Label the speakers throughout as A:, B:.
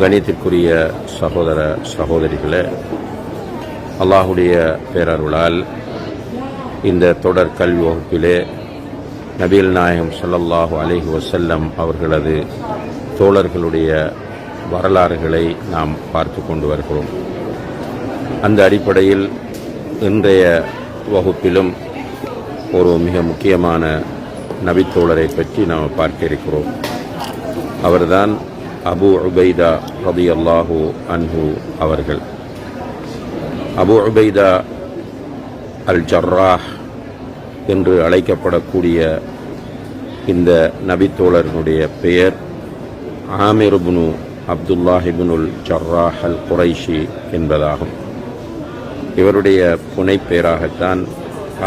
A: கணித்திற்குரிய சகோதர சகோதரிகளே அல்லாஹுடைய பேரருளால் இந்த தொடர் கல்வி வகுப்பிலே நபீல் நாயகம் சல்லல்லாஹு அலைஹி வசல்லம் அவர்களது தோழர்களுடைய வரலாறுகளை நாம் பார்த்து கொண்டு வருகிறோம். அந்த அடிப்படையில் இன்றைய வகுப்பிலும் ஒரு மிக முக்கியமான நபித்தோழரை பற்றி நாம் பார்க்க இருக்கிறோம். அவர்தான் அபு உபைதா ரதியல்லாஹு அன்ஹு அவர்கள். அபு உபைதா அல் ஜர்ராஹ் என்று அழைக்கப்படக்கூடிய இந்த நபித்தோழர்களுடைய பெயர் ஆமிர்புனு அப்துல்லாஹிபுனுல் ஜர்ராஹ் அல் குரைஷி என்பதாகும். இவருடைய புனைப்பெயராகத்தான்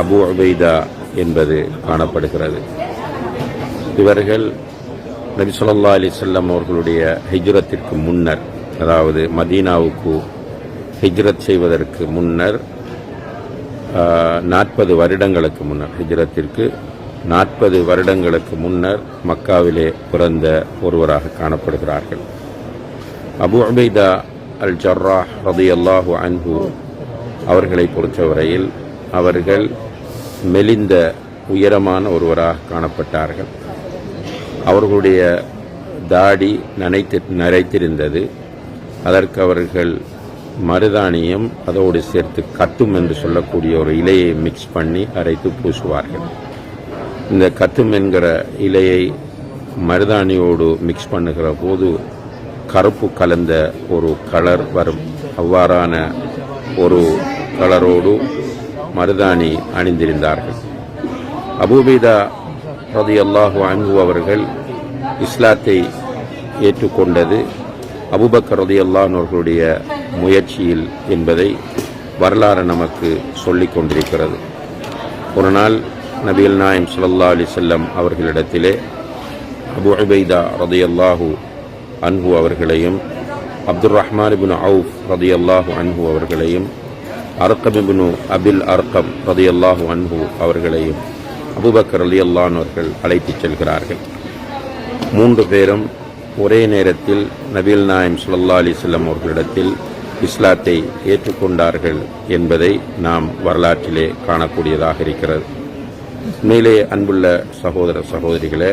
A: அபு உபைதா என்பது காணப்படுகிறது. இவர்கள் நபி சொல்லா அலிசல்லாம் அவர்களுடைய ஹிஜ்ரத்திற்கு முன்னர் அதாவது மதீனாவுக்கு ஹிஜ்ரத் செய்வதற்கு முன்னர் நாற்பது வருடங்களுக்கு முன்னர் ஹிஜ்ரத்திற்கு நாற்பது வருடங்களுக்கு முன்னர் மக்காவிலே பிறந்த ஒருவராக காணப்படுகிறார்கள். அபு அபைதா அல் ஜர்ரா ரதி அல்லாஹு அன்பு அவர்களை பொறுத்தவரையில் அவர்கள் மெலிந்த உயரமான ஒருவராக காணப்பட்டார்கள். அவர்களுடைய தாடி நனைத்து நரைத்திருந்தது. அதற்கு அவர்கள் மருதாணியும் அதோடு சேர்த்து கத்தும் என்று சொல்லக்கூடிய ஒரு இலையை மிக்ஸ் பண்ணி அரைத்து பூசுவார்கள். இந்த கத்தும் என்கிற இலையை மருதாணியோடு மிக்ஸ் பண்ணுகிற போது கருப்பு கலந்த ஒரு கலர் வரும். அவ்வாறான ஒரு கலரோடு மருதாணி அணிந்திருந்தார்கள். அபூபீதா ரதி அல்லாஹு அன்பு அவர்கள் இஸ்லாத்தை ஏற்றுக்கொண்டது அபுபக்கர் ரதி அவர்களுடைய முயற்சியில் என்பதை வரலாறு நமக்கு சொல்லிக் கொண்டிருக்கிறது. ஒரு நாள் நபியல் நாயம் சுல்லா அலி செல்லம் அவர்களிடத்திலே அபு உபைதா ரதையல்லாஹு அன்பு அன்ஹு அவர்களையும் அப்துல் ரஹ்மான் இபின் அவுஃப் ரதையல்லாஹு அன்பு அன்ஹு அவர்களையும் அர்கமிபினு அபில் அர்கம் ரதையல்லாஹு அன்பு அன்ஹு அவர்களையும் அபுபக்கர் அலி அல்லான் அவர்கள் அழைத்துச் செல்கிறார்கள். மூன்று பேரும் ஒரே நேரத்தில் நபீல் நாயம் சுல்லா செல்லம் அவர்களிடத்தில் இஸ்லாத்தை ஏற்றுக்கொண்டார்கள் என்பதை நாம் வரலாற்றிலே காணக்கூடியதாக இருக்கிறது. உண்மையிலே அன்புள்ள சகோதர சகோதரிகளே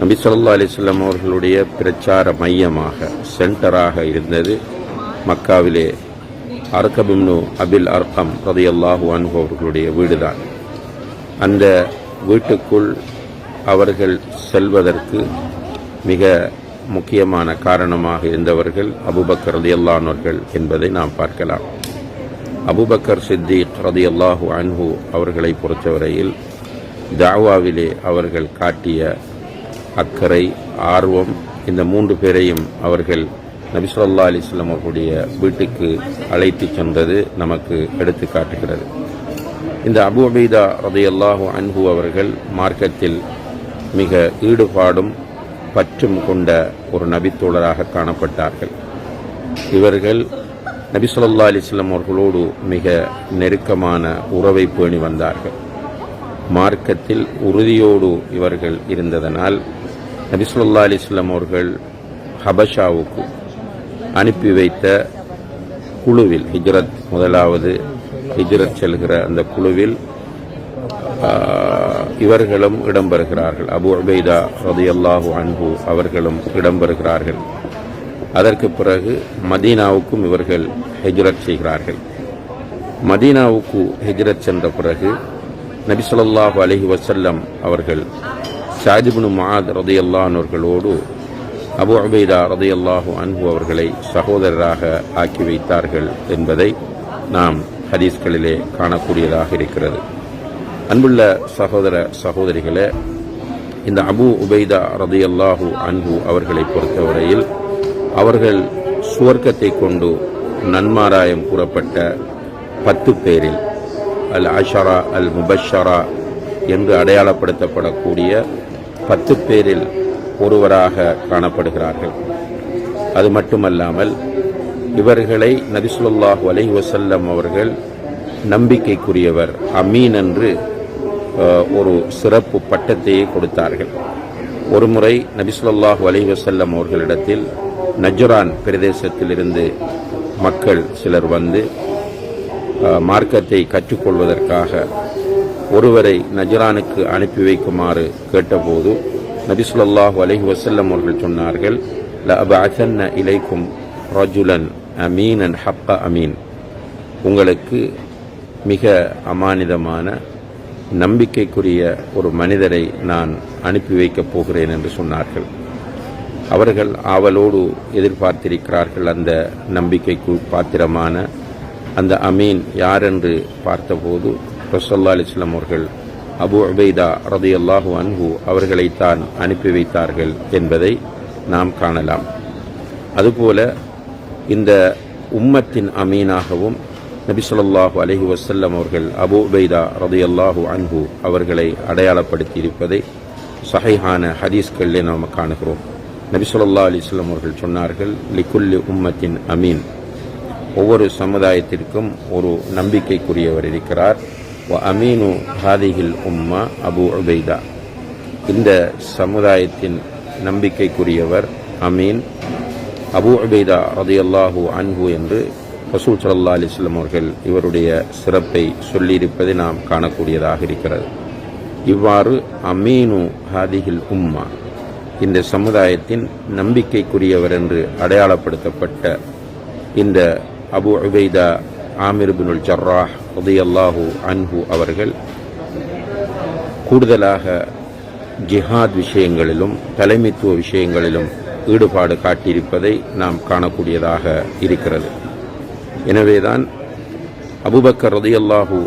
A: நபி சொல்லா அலிஸ்லாம் அவர்களுடைய பிரச்சார மையமாக சென்டராக இருந்தது மக்காவிலே அர்கபிம்னு அபில் அர்கம் ரதையல்லாஹு அன்பு அவர்களுடைய வீடுதான். அந்த வீட்டுக்குள் அவர்கள் செல்வதற்கு மிக முக்கியமான காரணமாக இருந்தவர்கள் அபுபக்கர் ரதியல்லானவர்கள் என்பதை நாம் பார்க்கலாம். அபுபக்கர் சித்திக் ரதியல்லாஹு அன்ஹு அவர்களை பொறுத்தவரையில் தாவாவிலே அவர்கள் காட்டிய அக்கறை ஆர்வம் இந்த மூன்று பேரையும் அவர்கள் நபிசுல்லா அலிஸ்லாம் அவர்களுடைய வீட்டுக்கு அழைத்து சென்றது நமக்கு எடுத்து காட்டுகிறது. இந்த அபு அபீதா ரதையல்லாஹு அன்ஹு அவர்கள் மார்க்கத்தில் மிக ஈடுபாடும் பற்றும் கொண்ட ஒரு நபித்தோழராக காணப்பட்டார்கள். இவர்கள் நபி சொல்லா அலிஸ்லாம் அவர்களோடு மிக நெருக்கமான உறவை பேணி வந்தார்கள். மார்க்கத்தில் உறுதியோடு இவர்கள் இருந்ததனால் நபி சொல்லா அலிஸ்லாம் அவர்கள் ஹபஷாவுக்கு அனுப்பி வைத்த குழுவில் ஹிஜ்ரத் முதலாவது ஹிஜ்ரத் செல்கிற அந்த குழுவில் இவர்களும் இடம்பெறுகிறார்கள். அபு உபைதா ரதியல்லாஹு அன்பு அவர்களும் இடம்பெறுகிறார்கள். அதற்கு பிறகு மதீனாவுக்கும் இவர்கள் ஹெஜ்ரத் செய்கிறார்கள். மதீனாவுக்கு ஹெஜ்ரத் சென்ற பிறகு நபி சொல்லாஹு அலஹி வசல்லம் அவர்கள் ஷாஜிபுனு மாத் ரதையல்லானவர்களோடு அபு அபைதா ரதையல்லாஹு அன்பு அவர்களை சகோதரராக ஆக்கி வைத்தார்கள் என்பதை நாம் ஹதீஸ்களிலே காணக்கூடியதாக இருக்கிறது. அன்புள்ள சகோதர சகோதரிகளே இந்த அபு உபைதா ரதியல்லாஹு அன்பு அவர்களை பொறுத்தவரையில் அவர்கள் சுவர்க்கத்தை கொண்டு நன்மாராயம் கூறப்பட்ட பத்து பேரில் அல் அஷரா அல் முபஷரா என்று அடையாளப்படுத்தப்படக்கூடிய பத்து பேரில் ஒருவராக காணப்படுகிறார்கள். அது மட்டுமல்லாமல் இவர்களை நபிசுல்லாஹு அலை வசல்லம் அவர்கள் நம்பிக்கைக்குரியவர் அமீன் என்று ஒரு சிறப்பு பட்டத்தையே கொடுத்தார்கள். ஒருமுறை நபிசுல்லாஹ் அலைஹி வஸல்லம் அவர்களிடத்தில் நஜ்ரான் பிரதேசத்திலிருந்து மக்கள் சிலர் வந்து மார்க்கத்தை கற்றுக்கொள்வதற்காக ஒருவரை நஜ்ரானுக்கு அனுப்பி வைக்குமாறு கேட்டபோது நபிசுல்லாஹு அலைஹி வசல்லம் அவர்கள் சொன்னார்கள் லஅபஅதன்ன இலைக்கும் ரஜுலன் அமீனன் ஹப்ப அமீன். உங்களுக்கு மிக அமானிதமான நம்பிக்கைக்குரிய ஒரு மனிதரை நான் அனுப்பி வைக்கப் போகிறேன் என்று சொன்னார்கள். அவர்கள் ஆவலோடு எதிர்பார்த்திருக்கிறார்கள் அந்த நம்பிக்கைக்கு பாத்திரமான அந்த அமீன் யார் என்று பார்த்தபோது ரசல்லா அலிஸ்லாம் அவர்கள் அபு உபைதா ரதியல்லாஹு அன்ஹு அவர்களைத்தான் அனுப்பி வைத்தார்கள் என்பதை நாம் காணலாம். அதுபோல இந்த உம்மத்தின் அமீனாகவும் நபி சொல்லாஹு அலஹி வசல்லம் அவர்கள் அபு உபைதா ரதியல்லாஹு அன்ஹு அவர்களை அடையாளப்படுத்தி இருப்பதை சஹைஹான ஹதீஸ்களிலே நாம் காணுகிறோம். நபி சொல்லா அலைஹி அவர்கள் சொன்னார்கள் லிகுல்லி உம்மத்தின் அமீன். ஒவ்வொரு சமுதாயத்திற்கும் ஒரு நம்பிக்கைக்குரியவர் இருக்கிறார். வ அமீனு ஹாதிஹில் உம்மா? அபு உபைதா. இந்த சமுதாயத்தின் நம்பிக்கைக்குரியவர் அமீன். அபு உபைதா ரதியல்லாஹு அன்ஹு என்று ரசூல் சல்லா அலிஸ்லம் அவர்கள் இவருடைய சிறப்பை சொல்லியிருப்பதை நாம் காணக்கூடியதாக இருக்கிறது. இவ்வாறு அமீனு ஹாதிஹில் உம்மா இந்த சமுதாயத்தின் நம்பிக்கைக்குரியவர் என்று அடையாளப்படுத்தப்பட்ட இந்த அபு உபைதா ஆமிர் பினுல் ஜர்ராஹ் உதயல்லாஹு அன்ஹு அவர்கள் கூடுதலாக ஜிஹாத் விஷயங்களிலும் தலைமைத்துவ விஷயங்களிலும் ஈடுபாடு காட்டியிருப்பதை நாம் காணக்கூடியதாக இருக்கிறது. எனவேதான் அபுபக்கர் ரதியல்லாஹூ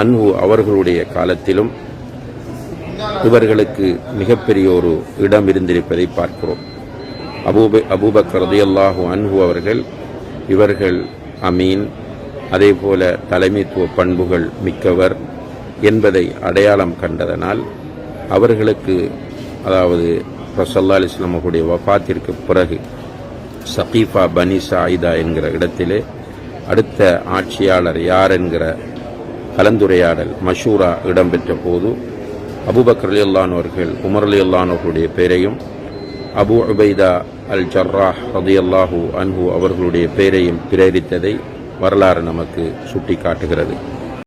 A: அன்பு அவர்களுடைய காலத்திலும் இவர்களுக்கு மிகப்பெரிய ஒரு இடம் இருந்திருப்பதை பார்க்கிறோம். அபூப அபூபக் ரதியல்லாஹூ அன்ஹு அவர்கள் இவர்கள் அமீன் அதேபோல தலைமைத்துவ பண்புகள் மிக்கவர் என்பதை அடையாளம் கண்டதனால் அவர்களுக்கு அதாவது ரசல்லா அலிஸ்லாம் அவருடைய வஃபாத்திற்கு பிறகு சகீஃபா பனி சாயிதா என்கிற இடத்திலே அடுத்த ஆட்சியாளர் யார் என்கிற கலந்துரையாடல் மஷூரா இடம்பெற்ற போது அபுபக்கர் அலியுல்லான் அவர்கள் உமர் அலியுல்லான் அவர்களுடைய பெயரையும் அபு உபைதா அல் ஜர்ராஹ் ரதியல்லாஹூ அன்ஹூ அவர்களுடைய பெயரையும் பிரேரித்ததை வரலாறு நமக்கு சுட்டிக்காட்டுகிறது.